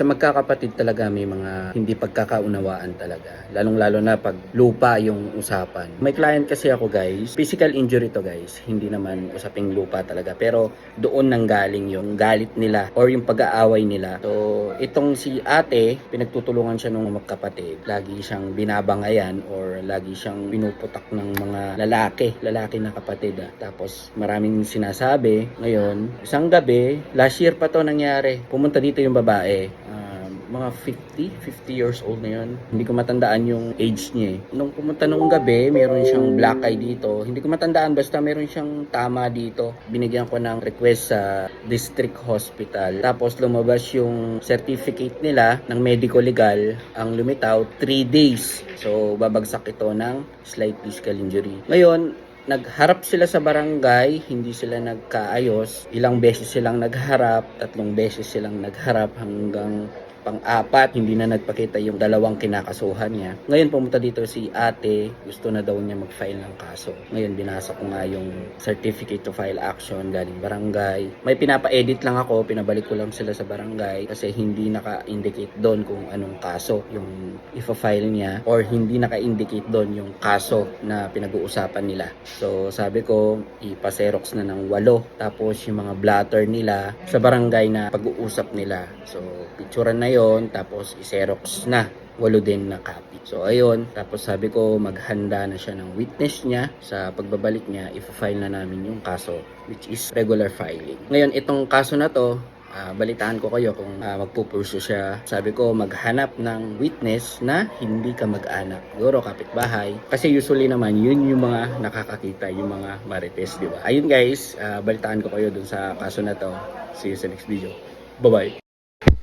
sa magkakapatid talaga may mga hindi pagkakaunawaan talaga. Lalong-lalo na pag lupa yung usapan. May client kasi ako guys, physical injury to guys. Hindi naman usaping lupa talaga. Pero doon nang galing yung galit nila or yung pag-aaway nila. So, itong si ate, pinagtutulungan siya ng magkapatid. Lagi siyang binabangayan or lagi siyang pinuputak ng mga lalaki. Lalaki na kapatid ah. Tapos maraming sinasabi. Ngayon, isang gabi, last year pa to nangyari. Pumunta dito yung babae. Mga 50, 50 years old na yun. Hindi ko matandaan yung age niya eh. Nung pumunta nung gabi, meron siyang black eye dito. Hindi ko matandaan, basta meron siyang tama dito. Binigyan ko ng request sa district hospital. Tapos lumabas yung certificate nila ng medical legal. Ang lumitaw, 3 days. So, babagsak ito ng slight physical injury. Ngayon, nagharap sila sa barangay, hindi sila nagkaayos. Ilang beses silang nagharap, tatlong beses silang nagharap hanggang pang-apat, hindi na nagpakita yung dalawang kinakasuhan niya. Ngayon pumunta dito si ate, gusto na daw niya mag-file ng kaso. Ngayon binasa ko nga yung certificate to file action galing barangay. May pinapa-edit lang ako, pinabalik ko lang sila sa barangay kasi hindi naka-indicate doon kung anong kaso yung ifa-file niya or hindi naka-indicate doon yung kaso na pinag-uusapan nila. So sabi ko, ipa-xerox na ng walo. Tapos yung mga blatter nila sa barangay na pag-uusap nila. So picturean na yon tapos i-xerox na walo din na copy. So ayun, tapos sabi ko maghanda na siya ng witness niya sa pagbabalik niya, i-file na namin yung kaso which is regular filing. Ngayon itong kaso na to, ah, balitaan ko kayo kung uh, magpupurso siya. Sabi ko maghanap ng witness na hindi ka mag-anak. Siguro kapitbahay. Kasi usually naman yun yung mga nakakakita, yung mga marites, di ba? Ayun guys, ah, balitaan ko kayo dun sa kaso na to. See you sa next video. Bye-bye.